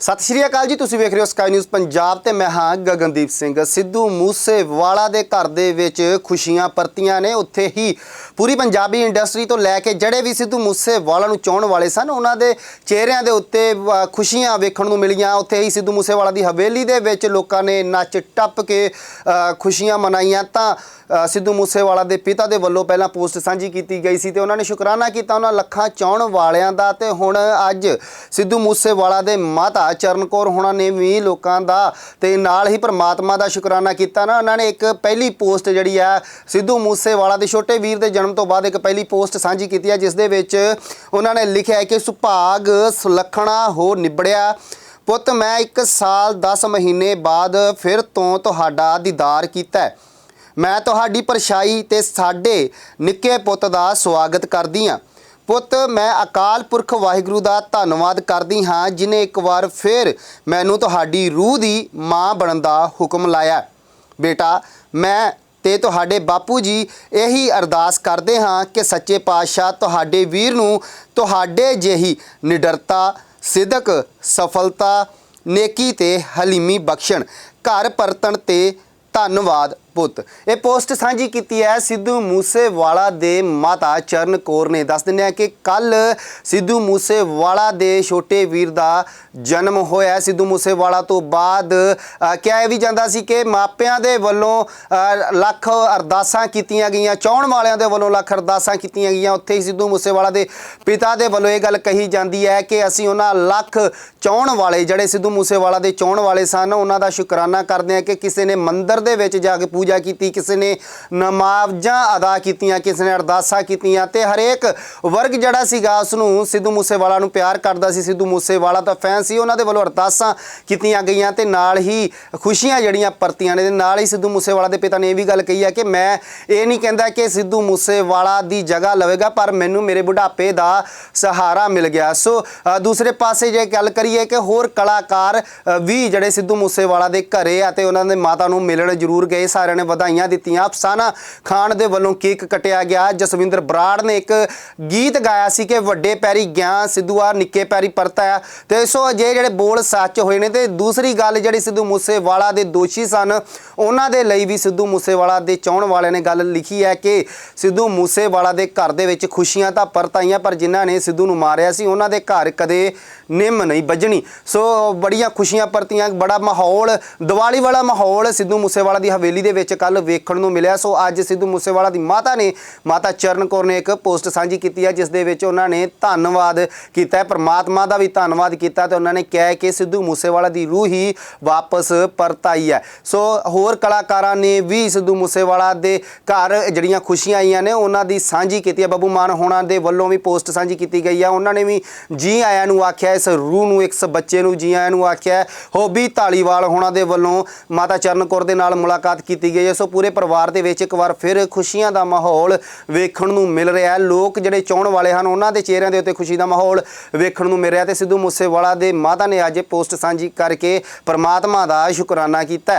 ਸਤਿ ਸ਼੍ਰੀ ਅਕਾਲ ਜੀ, ਤੁਸੀਂ ਵੇਖ ਰਹੇ ਹੋ ਸਕਾਈ ਨਿਊਜ਼ ਪੰਜਾਬ ਤੇ ਮੈਂ ਹਾਂ ਗਗਨਦੀਪ ਸਿੰਘ। ਸਿੱਧੂ ਮੂਸੇਵਾਲਾ ਦੇ ਘਰ ਦੇ ਵਿੱਚ ਖੁਸ਼ੀਆਂ ਪਰਤੀਆਂ ਨੇ। ਉੱਥੇ ਹੀ ਪੂਰੀ ਪੰਜਾਬੀ ਇੰਡਸਟਰੀ ਤੋਂ ਲੈ ਕੇ ਜਿਹੜੇ ਵੀ ਸਿੱਧੂ ਮੂਸੇਵਾਲਾ ਨੂੰ ਚਾਹਣ ਵਾਲੇ ਸਨ, ਉਹਨਾਂ ਦੇ ਚਿਹਰਿਆਂ ਦੇ ਉੱਤੇ ਖੁਸ਼ੀਆਂ ਵੇਖਣ ਨੂੰ ਮਿਲੀਆਂ। ਉੱਥੇ ਹੀ ਸਿੱਧੂ ਮੂਸੇਵਾਲਾ ਦੀ ਹਵੇਲੀ ਦੇ ਵਿੱਚ ਲੋਕਾਂ ਨੇ ਨੱਚ ਟੱਪ ਕੇ ਖੁਸ਼ੀਆਂ ਮਨਾਈਆਂ। ਤਾਂ ਸਿੱਧੂ ਮੂਸੇਵਾਲਾ ਦੇ ਪਿਤਾ ਦੇ ਵੱਲੋਂ ਪਹਿਲਾਂ ਪੋਸਟ ਸਾਂਝੀ ਕੀਤੀ ਗਈ ਸੀ ਤੇ ਉਹਨਾਂ ਨੇ ਸ਼ੁਕਰਾਨਾ ਕੀਤਾ ਉਹਨਾਂ ਲੱਖਾਂ ਚਾਹਣ ਵਾਲਿਆਂ ਦਾ ਤੇ ਹੁਣ ਅੱਜ ਸਿੱਧੂ ਮੂਸੇਵਾਲਾ ਦੇ ਮਾਤਾ ਚਰਨ ਕੌਰ ਹੋਣਾ ਨੇ ਵੀ ਲੋਕਾਂ ਦਾ ਤੇ ਨਾਲ ਹੀ ਪ੍ਰਮਾਤਮਾ ਦਾ ਸ਼ੁਕਰਾਨਾ ਕੀਤਾ ਨਾ। ਉਹਨਾਂ ਨੇ ਇੱਕ ਪਹਿਲੀ ਪੋਸਟ ਜਿਹੜੀ ਆ ਸਿੱਧੂ ਮੂਸੇਵਾਲਾ ਦੇ ਛੋਟੇ ਵੀਰ ਦੇ ਜਨਮ ਤੋਂ ਬਾਅਦ ਇੱਕ ਪਹਿਲੀ ਪੋਸਟ ਸਾਂਝੀ ਕੀਤੀ ਹੈ ਜਿਸ ਦੇ ਵਿੱਚ ਉਹਨਾਂ ਨੇ ਲਿਖਿਆ ਹੈ ਕਿ ਸੁਭਾਗ ਸੁਲੱਖਣਾ ਹੋ ਨਿਬੜਿਆ। ਪੁੱਤ, ਮੈਂ 1 ਸਾਲ 10 ਮਹੀਨੇ ਬਾਅਦ ਫਿਰ ਤੋਂ ਤੁਹਾਡਾ ਦੀਦਾਰ ਕੀਤਾ ਹੈ। ਮੈਂ ਤੁਹਾਡੀ ਪਰਛਾਈ ਤੇ ਸਾਡੇ ਨਿੱਕੇ ਪੁੱਤ ਦਾ ਸਵਾਗਤ ਕਰਦੀ ਹਾਂ। ਪੁੱਤ, ਮੈਂ ਅਕਾਲ ਪੁਰਖ ਵਾਹਿਗੁਰੂ ਦਾ ਧੰਨਵਾਦ ਕਰਦੀ ਹਾਂ, ਜਿਨੇ ਇੱਕ ਵਾਰ ਫਿਰ ਮੈਨੂੰ ਤੁਹਾਡੀ ਰੂਹ ਦੀ ਮਾਂ ਬਣਨ ਦਾ ਹੁਕਮ ਲਾਇਆ। ਬੇਟਾ, ਮੈਂ ਤੇ ਤੁਹਾਡੇ ਬਾਪੂ ਜੀ ਇਹੀ ਅਰਦਾਸ ਕਰਦੇ ਹਾਂ ਕਿ ਸੱਚੇ ਪਾਤਸ਼ਾਹ ਤੁਹਾਡੇ ਵੀਰ ਨੂੰ ਤੁਹਾਡੇ ਜਿਹੀ ਨਿਡਰਤਾ, ਸਿਦਕ, ਸਫਲਤਾ, ਨੇਕੀ ਤੇ ਹਲੀਮੀ ਬਖਸ਼ਣ। ਘਰ ਪਰਤਣ ਤੇ ਧੰਨਵਾਦ। ਪੁੱਤ। ਇਹ ਪੋਸਟ ਸਾਂਝੀ ਕੀਤੀ ਹੈ ਸਿੱਧੂ ਮੂਸੇਵਾਲਾ ਦੇ ਮਾਤਾ ਚਰਨ ਕੌਰ ਨੇ। ਦੱਸ ਦਿੰਦੇ ਆ ਕਿ ਕੱਲ ਸਿੱਧੂ ਮੂਸੇਵਾਲਾ ਦੇ ਛੋਟੇ ਵੀਰ ਦਾ ਜਨਮ ਹੋਇਆ ਸਿੱਧੂ ਮੂਸੇਵਾਲਾ ਤੋਂ ਬਾਅਦ ਕਿਹਾ ਇਹ ਵੀ ਜਾਂਦਾ ਸੀ ਕਿ ਮਾਪਿਆਂ ਦੇ ਵੱਲੋਂ ਲੱਖ ਅਰਦਾਸਾਂ ਕੀਤੀਆਂ ਗਈਆਂ, ਚਾਹਣ ਵਾਲਿਆਂ ਦੇ ਵੱਲੋਂ ਲੱਖ ਅਰਦਾਸਾਂ ਕੀਤੀਆਂ ਗਈਆਂ। ਉੱਥੇ ਹੀ ਸਿੱਧੂ ਮੂਸੇਵਾਲਾ ਦੇ ਪਿਤਾ ਦੇ ਵੱਲੋਂ ਇਹ ਗੱਲ ਕਹੀ ਜਾਂਦੀ ਹੈ ਕਿ ਅਸੀਂ ਉਹਨਾਂ ਲੱਖ ਚਾਹਣ ਵਾਲੇ, ਜਿਹੜੇ ਸਿੱਧੂ ਮੂਸੇਵਾਲਾ ਦੇ ਚਾਹਣ ਵਾਲੇ ਸਨ, ਉਹਨਾਂ ਦਾ ਸ਼ੁਕਰਾਨਾ ਕਰਦੇ ਹਾਂ ਕਿ ਕਿਸੇ ਨੇ ਮੰਦਰ ਦੇ ਵਿੱਚ ਜਾ ਕੇ ਪੂਜਾ ਕੀਤੀ, ਕਿਸੇ ਨੇ ਨਮਾਜ਼ਾਂ ਅਦਾ ਕੀਤੀਆਂ, ਕਿਸੇ ਨੇ ਅਰਦਾਸਾਂ ਕੀਤੀਆਂ ਤੇ ਹਰੇਕ ਵਰਗ ਜਿਹੜਾ ਸੀਗਾ ਉਸ ਨੂੰ ਸਿੱਧੂ ਮੂਸੇਵਾਲਾ ਨੂੰ ਪਿਆਰ ਕਰਦਾ ਸੀ। ਸਿੱਧੂ ਮੂਸੇਵਾਲਾ ਦਾ ਫੈਨ ਸੀ, ਉਹਨਾਂ ਦੇ ਵੱਲੋਂ ਅਰਦਾਸਾਂ ਕੀਤੀਆਂ ਗਈਆਂ ਤੇ ਨਾਲ ਹੀ ਖੁਸ਼ੀਆਂ ਜਿਹੜੀਆਂ ਪਰਤੀਆਂ ਨੇ ਤੇ ਨਾਲ ਹੀ ਸਿੱਧੂ ਮੂਸੇਵਾਲਾ ਦੇ ਪਿਤਾ ਨੇ ਇਹ ਵੀ ਗੱਲ ਕਹੀ ਹੈ ਕਿ ਮੈਂ ਇਹ ਨਹੀਂ ਕਹਿੰਦਾ ਕਿ ਸਿੱਧੂ ਮੂਸੇਵਾਲਾ ਦੀ ਜਗ੍ਹਾ ਲਵੇਗਾ, ਪਰ ਮੈਨੂੰ ਮੇਰੇ ਬੁਢਾਪੇ ਦਾ ਸਹਾਰਾ ਮਿਲ ਗਿਆ। ਸੋ ਦੂਸਰੇ ਪਾਸੇ ਜੇ ਗੱਲ ਕਰੀਏ ਕਿ ਹੋਰ ਕਲਾਕਾਰ ਵੀ ਜਿਹੜੇ ਸਿੱਧੂ ਮੂਸੇਵਾਲਾ ਦੇ ਘਰੇ ਆ ਤੇ ਉਹਨਾਂ ਦੇ ਮਾਤਾ ਨੂੰ ਮਿਲਣ ਜ਼ਰੂਰ ਗਏ, ਸਾਰਿਆਂ ਨੇ ਵਧਾਈਆਂ ਦਿੱਤੀਆਂ। ਅਫਸਾਨਾ ਖਾਨ ਦੇ ਵੱਲੋਂ ਕੇਕ ਕਟਿਆ ਗਿਆ। ਜਸਵਿੰਦਰ ਬਰਾੜ ਨੇ ਇੱਕ ਗੀਤ ਗਾਇਆ ਸੀ ਕਿ ਵੱਡੇ ਪੈਰੀ ਗਿਆ ਸਿੱਧੂ ਨਿੱਕੇ ਪੈਰੀ ਪਰਤਾ ਤੇ ਸੋ ਅਜੇ ਜਿਹੜੇ ਬੋਲ ਸੱਚ ਹੋਏ ਨੇ ਤੇ ਦੂਸਰੀ ਗੱਲ ਜਿਹੜੀ ਸਿੱਧੂ ਮੂਸੇਵਾਲਾ ਦੇ ਦੋਸ਼ੀ ਸਨ, ਉਹਨਾਂ ਦੇ ਲਈ ਵੀ ਸਿੱਧੂ ਮੂਸੇਵਾਲਾ ਦੇ ਚਾਹਣ ਵਾਲਿਆਂ ਨੇ ਗੱਲ ਲਿਖੀ ਹੈ ਕਿ ਸਿੱਧੂ ਮੂਸੇਵਾਲਾ ਦੇ ਘਰ ਦੇ ਵਿੱਚ ਖੁਸ਼ੀਆਂ ਤਾਂ ਪਰਤ ਆਈਆਂ ਪਰ ਜਿਨ੍ਹਾਂ ਨੇ ਸਿੱਧੂ ਨੂੰ ਮਾਰਿਆ ਸੀ, ਉਹਨਾਂ ਦੇ ਘਰ ਕਦੇ ਨਿੰਮ ਨਹੀਂ ਵੱਜਣੀ। ਸੋ ਬੜੀਆਂ ਖੁਸ਼ੀਆਂ ਪਰਤੀਆਂ, ਬੜਾ ਮਾਹੌਲ, ਦੀਵਾਲੀ ਵਾਲਾ ਮਾਹੌਲ ਸਿੱਧੂ ਮੂਸੇਵਾਲਾ ਦੀ ਹਵੇਲੀ ਦੇ ਵਿੱਚ ਕੱਲ ਵੇਖਣ ਨੂੰ ਮਿਲਿਆ। ਸੋ ਅੱਜ ਸਿੱਧੂ ਮੂਸੇਵਾਲਾ ਦੀ ਮਾਤਾ ਨੇ, ਮਾਤਾ ਚਰਨ ਕੌਰ ਨੇ ਇੱਕ ਪੋਸਟ ਸਾਂਝੀ ਕੀਤੀ ਹੈ, ਜਿਸ ਦੇ ਵਿੱਚ ਉਹਨਾਂ ਨੇ ਧੰਨਵਾਦ ਕੀਤਾ ਹੈ। ਪ੍ਰਮਾਤਮਾ ਦਾ ਵੀ ਧੰਨਵਾਦ ਕੀਤਾ ਤੇ ਉਹਨਾਂ ਨੇ ਕਿਹਾ ਹੈ ਕਿ ਸਿੱਧੂ ਮੂਸੇਵਾਲਾ ਦੀ ਰੂਹ ਹੀ ਵਾਪਸ ਪਰਤ ਆਈ ਹੈ। ਸੋ ਹੋਰ ਕਲਾਕਾਰਾਂ ਨੇ ਵੀ ਸਿੱਧੂ ਮੂਸੇਵਾਲਾ ਦੇ ਘਰ ਜਿਹੜੀਆਂ ਖੁਸ਼ੀਆਂ ਆਈਆਂ ਨੇ, ਉਹਨਾਂ ਦੀ ਸਾਂਝੀ ਕੀਤੀ ਹੈ। ਬੱਬੂ ਮਾਨ ਹੋਣਾ ਦੇ ਵੱਲੋਂ ਵੀ ਪੋਸਟ ਸਾਂਝੀ ਕੀਤੀ ਗਈ ਹੈ। ਉਹਨਾਂ ਨੇ ਵੀ ਜੀ ਆਇਆਂ ਨੂੰ ਆਖਿਆ, ਇਸ ਰੂਹ ਨੂੰ, ਇਸ ਬੱਚੇ ਨੂੰ ਜੀ ਆਇਆਂ ਨੂੰ ਆਖਿਆ ਹੋਬੀ ਢਾਲੀਵਾਲ ਹੋਣਾ ਦੇ ਵੱਲੋਂ ਮਾਤਾ ਚਰਨ ਕੌਰ ਦੇ ਨਾਲ ਮੁਲਾਕਾਤ ਕੀਤੀ ਗਈ ਹੈ। ਸੋ ਪੂਰੇ ਪਰਿਵਾਰ ਦੇ ਵਿੱਚ ਇੱਕ ਵਾਰ ਫਿਰ ਖੁਸ਼ੀਆਂ ਦਾ ਮਾਹੌਲ ਵੇਖਣ ਨੂੰ ਮਿਲ ਰਿਹਾ ਹੈ। ਲੋਕ ਜਿਹੜੇ ਚਾਹਣ ਵਾਲੇ ਹਨ, ਉਹਨਾਂ ਦੇ ਚਿਹਰਿਆਂ ਦੇ ਉੱਤੇ ਖੁਸ਼ੀ ਦਾ ਮਾਹੌਲ ਵੇਖਣ ਨੂੰ ਮਿਲ ਰਿਹਾ ਤੇ ਸਿੱਧੂ ਮੂਸੇਵਾਲਾ ਦੇ ਮਾਤਾ ਨੇ ਅੱਜ ਪੋਸਟ ਸਾਂਝੀ ਕਰਕੇ ਪਰਮਾਤਮਾ ਦਾ ਸ਼ੁਕਰਾਨਾ ਕੀਤਾ